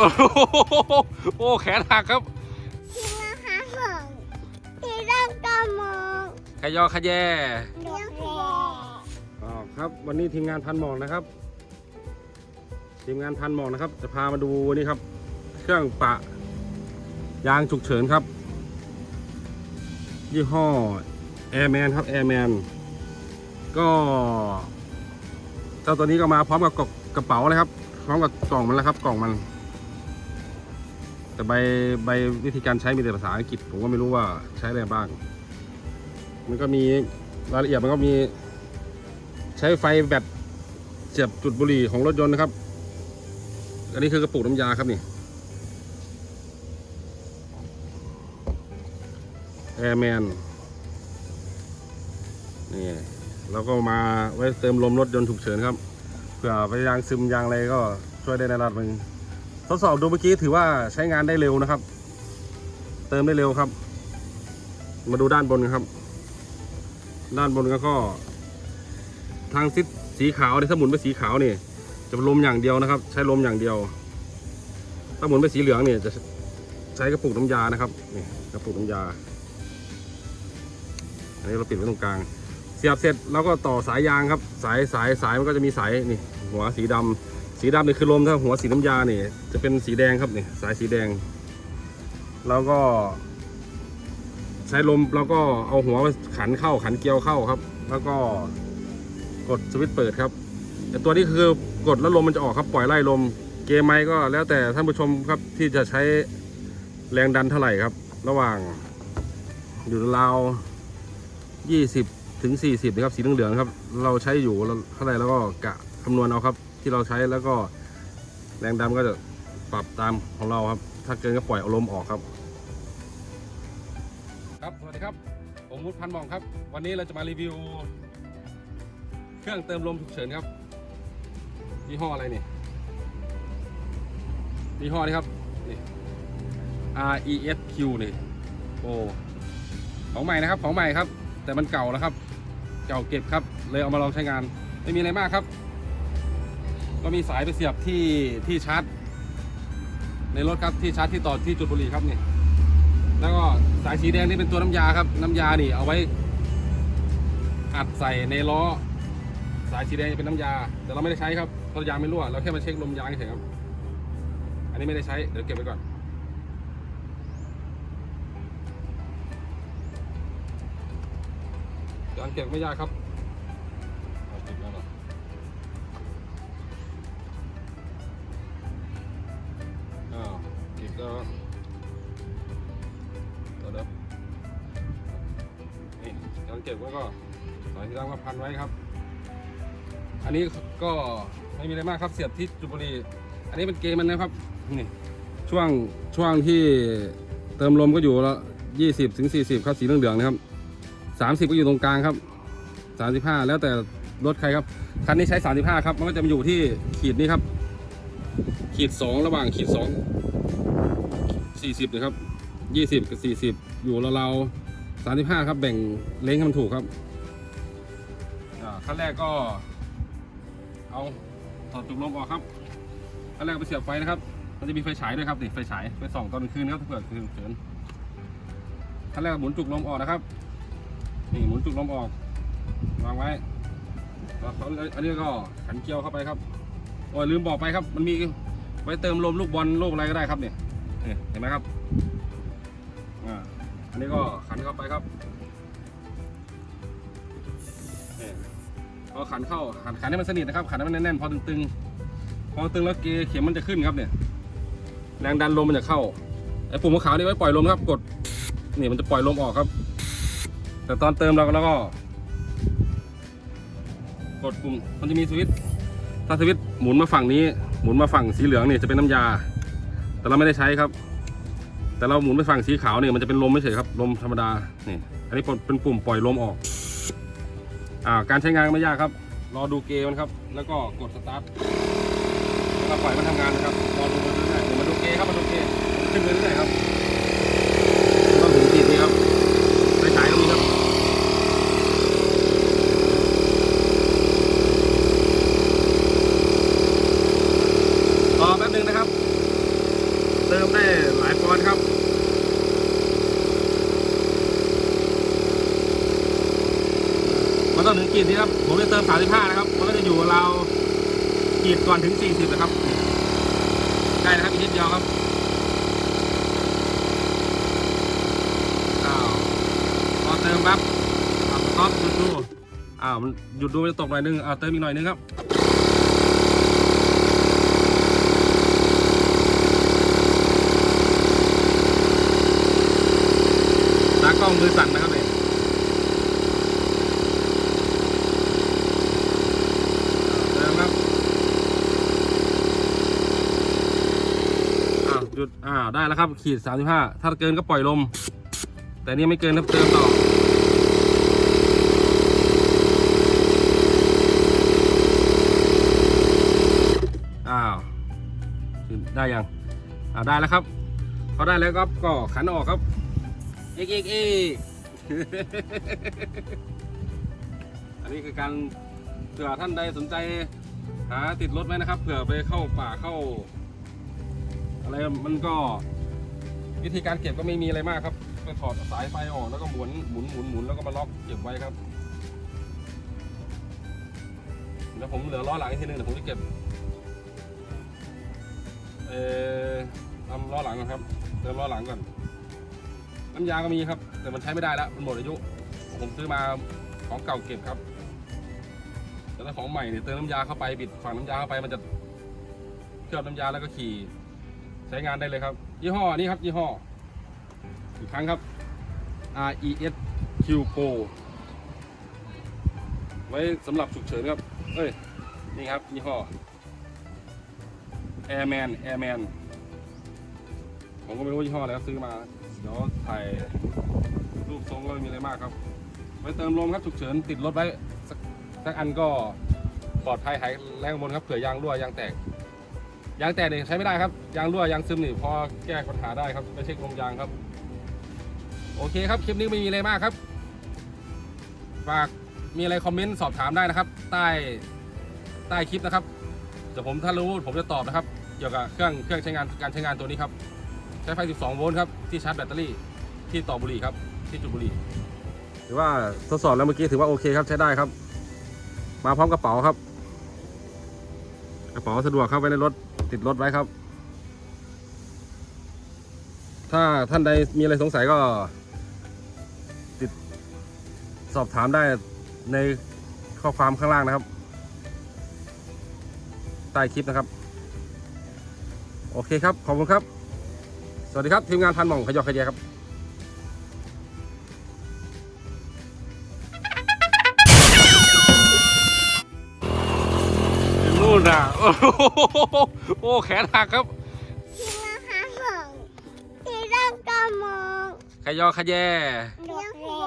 โอ้โหโอ้แขนหักครับที่มาหาของที่ร่างกระมองขยอขยแยเลี้ยงแพอ๋อครับ วันนี้ทีมงานพันหมอกนะครับ ทีมงานพันหมอกนะครับ จะพามาดูนี่ครับ เครื่องปะ ยางฉุกเฉินครับ ยี่ห้อ Airman ครับ Airman ก็เจ้าตัวนี้ก็มาพร้อมกับกระเป๋าเลยครับ พร้อมกับกล่องมันแล้วครับ กล่องมัน แต่ใบใบวิธีการใช้มีแต่ภาษาอังกฤษ ผมก็ไม่รู้ว่าใช้อะไรบ้าง มันก็มีรายละเอียดมันก็มีใช้ไฟแบตเสียบจุดบุหรี่ของรถยนต์นะครับ อันนี้คือกระปุกน้ำยาครับนี่แอร์แมนนี่แล้วก็มาไว้เติมลมรถยนต์ฉุกเฉินครับเผื่อไปยางซึมยางอะไรก็ช่วยได้ในระดับหนึ่ง ทดสอบดูเมื่อกี้ถือว่าใช้งานได้เร็วนะครับ เติมได้เร็วครับ มาดูด้านบนครับ ด้านบนก็ ทางซิดสีขาวเนี่ยถ้าหมุนไปสีขาวนี่จะลมอย่างเดียวนะครับ ใช้ลมอย่างเดียว ถ้าหมุนไปสีเหลืองเนี่ยจะใช้กระปุกน้ำยานะครับนี่กระปุกน้ำยา อันนี้เราปิดไว้ตรงกลาง เสียบเสร็จเราก็ต่อสายยางครับ สายสายสายมันก็จะมีสายนี่หัวสีดำ สีดำนี่คือลมถ้าหัวสีน้ำยาเนี่ยจะเป็นสีแดงครับนี่สายสีแดง แล้วก็ ใช้ลมแล้วก็เอาหัวไปขันเข้าขันเกลียวเข้าครับ แล้วก็กดสวิตช์เปิดครับแต่ตัวนี้คือกดแล้วลมมันจะออกครับปล่อยไล่ลม เกมไหมก็แล้วแต่ท่านผู้ชมครับที่จะใช้แรงดันเท่าไหร่ครับ ระหว่างอยู่ราว20 ถึง 40นะครับสีเหลืองๆครับ เราใช้อยู่เท่าไหร่แล้วก็กะคำนวณเอาครับ ที่เราใช้แล้วก็แรงดันก็จะปรับตามของเราครับ ถ้าเกินก็ปล่อยเอาลมออกครับ ครับสวัสดีครับ ผมมุดพันหมองครับ วันนี้เราจะมารีวิว เครื่องเติมลมฉุกเฉินครับยี่ห้ออะไรนี่ยี่ห้อนี้ครับนี่ R E S Q นี่โอ้ของใหม่นะครับของใหม่ครับ แต่มันเก่าแล้วครับ เก่าเก็บครับ เลยเอามาลองใช้งาน ไม่มีอะไรมากครับ ก็มีสายไปเสียบที่ที่ชาร์จ ในรถครับที่ชาร์จที่ต่อที่จุดบุหรี่ครับนี่แล้วก็สายสีแดงนี่เป็นตัวน้ำยาครับ น้ำยานี่เอาไว้ อัดใส่ในล้อ สายสีแดงเป็นน้ำยา แต่เราไม่ได้ใช้ครับเพราะยางไม่รั่วเราแค่มาเช็คลมยางเฉยครับ อันนี้ไม่ได้ใช้เดี๋ยวเก็บไว้ก่อนการเก็บไม่ยากครับ ก็บแล้วเดี๋ยวนี่การเก็บไว้ก็สายที่ตั้งก็พันไว้ครับ อันนี้ก็ไม่มีอะไรมากครับเสียบที่จุบุรีอันนี้เป็นเกมมันนะครับนี่ช่วงช่วงที่เติมลมก็อยู่ละยี่สิบถึงสี่สิบครับสีเหลืองๆนะครับสามสิบก็อยู่ตรงกลางครับสามสิบห้าแล้วแต่รถใครครับคันนี้ใช้สามสิบห้าครับมันก็จะมาอยู่ที่ขีดนี้ครับ ขีดสองระหว่างขีดสอง สี่สิบนะครับยี่สิบกับสี่สิบอยู่ราวๆสามสิบห้าครับแบ่งเล้งให้มันถูกครับขั้นแรกก็เอาถอดจุกลมออกครับขั้นแรกไปเสียบไฟนะครับ มันจะมีไฟฉายด้วยครับนี่ไฟฉายไฟส่องตอนกลางคืนนะครับถ้าเกิดคืนเฉินขั้นแรกหมุนจุกลมออกนะครับนี่หมุนจุกลมออกวางไว้แล้วเขาอันนี้ก็ขันเกลียวเข้าไปครับโอ้ยลืมบอกไปครับ มันมีไว้เติมลมลูกบอลลูกอะไรก็ได้ครับเนี่ย เห็นไหมครับอ่าอันนี้ก็ขันเข้าไปครับนี่พอขันเข้าขันขันให้มันสนิทนะครับขันให้มันแน่นๆพอตึงๆพอตึงแล้วเกเข็มมันจะขึ้นครับเนี่ยแรงดันลมมันจะเข้าไอ้ปุ่มขาวนี่ไว้ปล่อยลมครับกดนี่มันจะปล่อยลมออกครับ แต่ตอนเติมเราก็แล้วก็ กดปุ่มมันจะมีสวิตช์ถ้าสวิตช์หมุนมาฝั่งนี้ หมุนมาฝั่งสีเหลืองนี่จะเป็นน้ำยา แต่เราไม่ได้ใช้ครับ แต่เราหมุนไปฝั่งสีขาวเนี่ยมันจะเป็นลมไม่เฉยครับ ลมธรรมดานี่อันนี้เป็นปุ่มปล่อยลมออกอ่าการใช้งานไม่ยากครับ รอดูเกมมันครับ แล้วก็กดสตาร์ทแล้วปล่อยมันทำงานนะครับรอดูมันเรื่อยๆเดี๋ยวมาดูเกครับมาดูเกขึ้นเรื่อยๆครับก็ถึงขีดนี้ครับไฟฉายตรงนี้ครับ รอแป๊บนึงนะครับ มันต้องถึง ขีดนี้ครับผมจะเติม 35 นะครับ มันก็จะอยู่เราขีดก่อนถึง 40 นะครับใกล้นะครับอีกนิดเดียวครับอ้าวพอเติมครับอ่าสต็อปหยุดดูอ้าวมันหยุดดูมันจะตกหน่อยนึงอ้าวเติมอีกหน่อยนึงครับตากล้องมือสั่นนะครับเนี่ยเติมครับุดอ่าได้แล้วครับขีด 35 ถ้าเกินก็ปล่อยลม แต่นี่ไม่เกินครับเติมต่ออ้าวได้ยังอ่าได้แล้วครับพอได้แล้วก็ก็ขันออกครับเอีกอีกอีกอันนี้คือการเผื่อท่านใดสนใจหาติดรถไหมนะครับเผื่อไปเข้าป่าเข้า อะไรมันก็ วิธีการเก็บก็ไม่มีอะไรมากครับไปถอดสายไฟออกแล้วก็หมุนหมุนหมุนหมุนแล้วก็มาล็อกเก็บไว้ครับเดี๋ยวผมเหลือล้อหลังอีกทีนึงเดี๋ยวผมจะเก็บเอ่อทำล้อหลังก่อนครับเติมล้อหลังก่อนน้ำยาก็มีครับ แต่มันใช้ไม่ได้แล้วมันหมดอายุ ผมซื้อมาของเก่าเก็บครับ แต่ถ้าของใหม่เนี่ยเติมน้ำยาเข้าไปบิดฝั่งน้ำยาเข้าไปมันจะเคลือบน้ำยาแล้วก็ขี่ ใช้งานได้เลยครับ ยี่ห้อนี้ครับยี่ห้อ อีกครั้งครับ R E S Q Pro ไว้สำหรับฉุกเฉินครับ เอ้ย นี่ครับยี่ห้อ Airman Airman ผมก็ไม่รู้ยี่ห้ออะไรครับซื้อมา เดี๋ยวถ่ายรูปทรงก็ไม่มีอะไรมากครับ ไว้เติมลมครับฉุกเฉินติดรถไว้สักสักอันก็ปลอดภัยหายแรงบนครับเผื่อยางรั่วยางแตก ยางแตกเนี่ยใช้ไม่ได้ครับยางรั่วยางซึมนี่พอแก้ปัญหาได้ครับไปเช็คลมยางครับ โอเคครับคลิปนี้ไม่มีอะไรมากครับฝากมีอะไรคอมเมนต์สอบถามได้นะครับ ใต้ใต้คลิปนะครับเดี๋ยวผมถ้ารู้ผมจะตอบนะครับ เกี่ยวกับเครื่องเครื่องใช้งานการใช้งานตัวนี้ครับ ใช้ไฟ 12 โวลต์ครับที่ชาร์จแบตเตอรี่ที่ต่อบุหรี่ครับ ที่จุดบุหรี่ถือว่าทดสอบแล้วเมื่อกี้ถือว่าโอเคครับใช้ได้ครับ มาพร้อมกระเป๋าครับ กระเป๋าสะดวกครับไว้ในรถติดรถไว้ครับ ถ้าท่านใดมีอะไรสงสัยก็ ติดสอบถามได้ในข้อความข้างล่างนะครับ ใต้คลิปนะครับ โอเคครับ ขอบคุณครับ สวัสดีครับ ทีมงานพันหม่องขยอขยแยครับ นู่นน่ะ โอ้โหโอ้แขนหักครับที่มาหางที่ต้องกำมองขยอขยแย ดอกแร่